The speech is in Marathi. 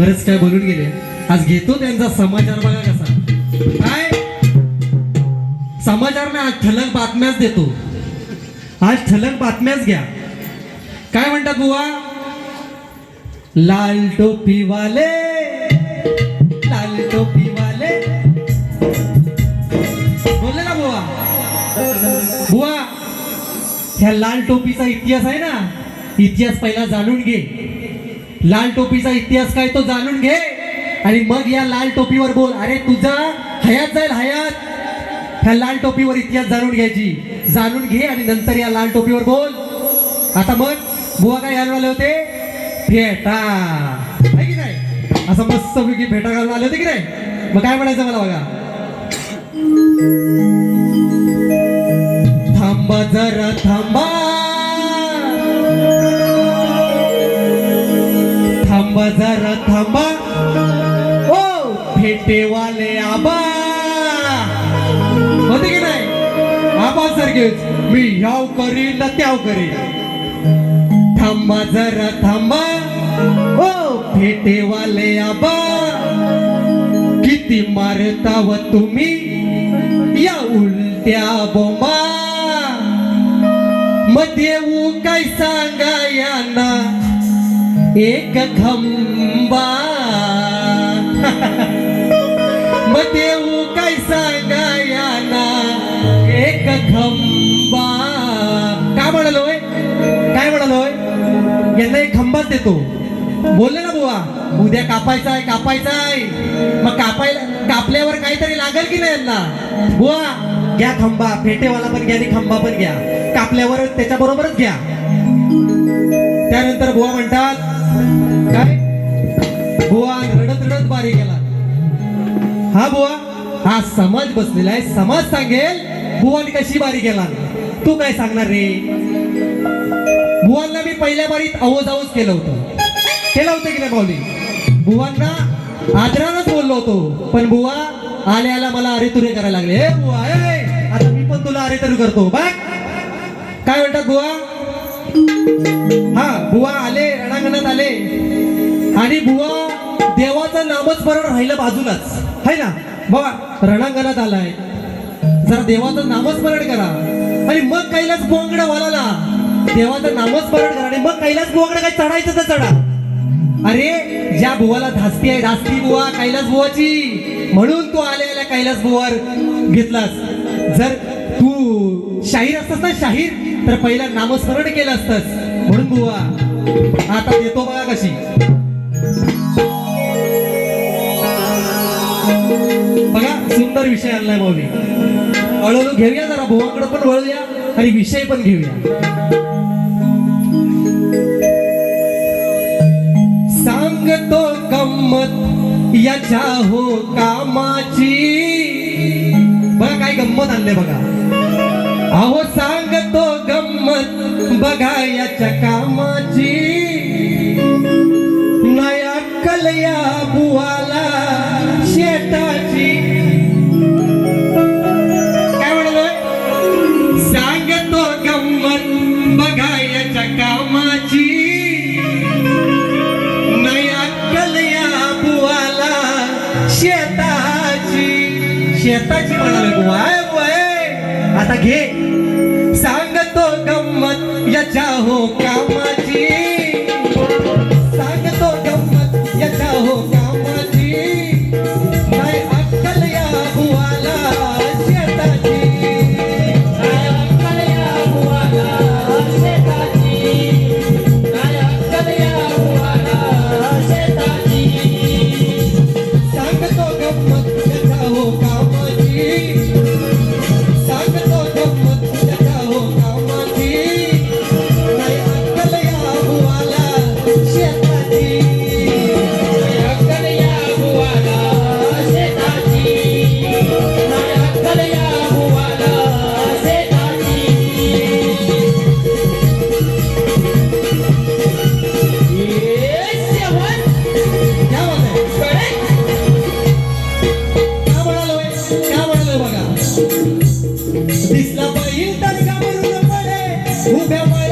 बरंच काय बोलून गेले. आज घेतो त्यांचा समाचार बघा कसा. काय? समाचार ना आज ठलक बातम्याच देतो. आज ठलक बातम्याच घ्या. काय म्हणतात बुवा? लाल टोपी वाले लाल टोपी वाले बोलले ना बुवा. बुवा ह्या लाल टोपीचा इतिहास आहे ना. इतिहास पहिला जाणून घे. लाल टोपीचा इतिहास काय तो जाणून घे. आणि मग या लाल टोपीवर बोल. अरे तुझा हयात जाईल हयात. ह्या लाल टोपीवर इतिहास जाणून घ्यायची. जाणून घे आणि नंतर या लाल टोपीवर बोल. आता मग बुवा काय घालून आले होते? फेटा. आहे की नाही? असं मस्त पैकी फेटा घालून आले होते की नाही? मग काय म्हणायचं मला बघा? थांबा जरा थांबा. जरा थांबा. ओ फेटेवाले आबा. होते की नाही? आबा सारखेच मी ह्याव करीन ना त्याव करीन. थांबा जरा थांबा. ओ फेटेवाले आबा. किती मारताव तुम्ही या उलट्या बोमा मग देऊ काय सांगा यांना एक खंबा. मग देऊ काय सांगा यांना एक खंबा. काय म्हणालोय काय म्हणालोय यांना एक खंबाच देतो. बोलले ना बुवा उद्या कापायचा आहे कापायचा आहे मग कापायला कापल्यावर काहीतरी लागेल की नाही यांना? बुवा घ्या खंबा फेटेवाला पण घ्या आणि खंबा पण घ्या. कापल्यावर त्याच्या बरोबरच घ्या. त्यानंतर बुवा म्हणतात काय बुवा रडत रडत बारी गेला. हा बुवा हा समाज बसलेला आहे. समाज सांगेल बुवानी कशी बारी गेला. तू काय सांगणार रे? बुवांना मी पहिल्या बारीत अवोज अवोज केलं होतं. केलं होतं की नाही माऊली बुवांना आदरानच बोललो होतो. पण बुवा आले आला मला अरे तुरे करायला लागले. हे बुवा आता मी पण तुला अरे तरी करतो. बाय काय म्हणतात बुवा? हा बुवा आले रणांगणात आले. आणि बुवा देवाचं नामस्मरण राहिलं बाजूलाच है ना? बाबा रणांगणात आलाय. जरा देवाचं नामस्मरण करा. आणि मग कैलास बोंगड वाला देवाचं नामस्मरण करा. आणि मग कैलास बोंगड काय चढायचं तर चढा. अरे ज्या बुवाला धास्ती आहे धास्ती बुवा कैलास बुवाची. म्हणून तू आलेल्या कैलास बुवार घेतलास. जर तू शाहीर असतस ना शाहीर? तर पहिला नामस्मरण केलं असतस. म्हणून बुवा आता येतो बघा कशी. बघा सुंदर विषय आणलाय माऊली. हळूहळू घेऊया जरा बुवाकडे पण वळूया आणि विषय पण घेऊया. सांगतो गंमत याच्या हो कामाची. बघा काय गंमत आणले बघा. अहो सांगतो गंमत बघा याच्या कामाची नया कलया बुवाला शेताची. काय म्हणालोय सांगतो गंमत बघा याच्या कामाची नया कलया बुवाला शेताची. शेताची म्हणाल बुवा आता घे. सांगतो गंमत याच्या हो कामात.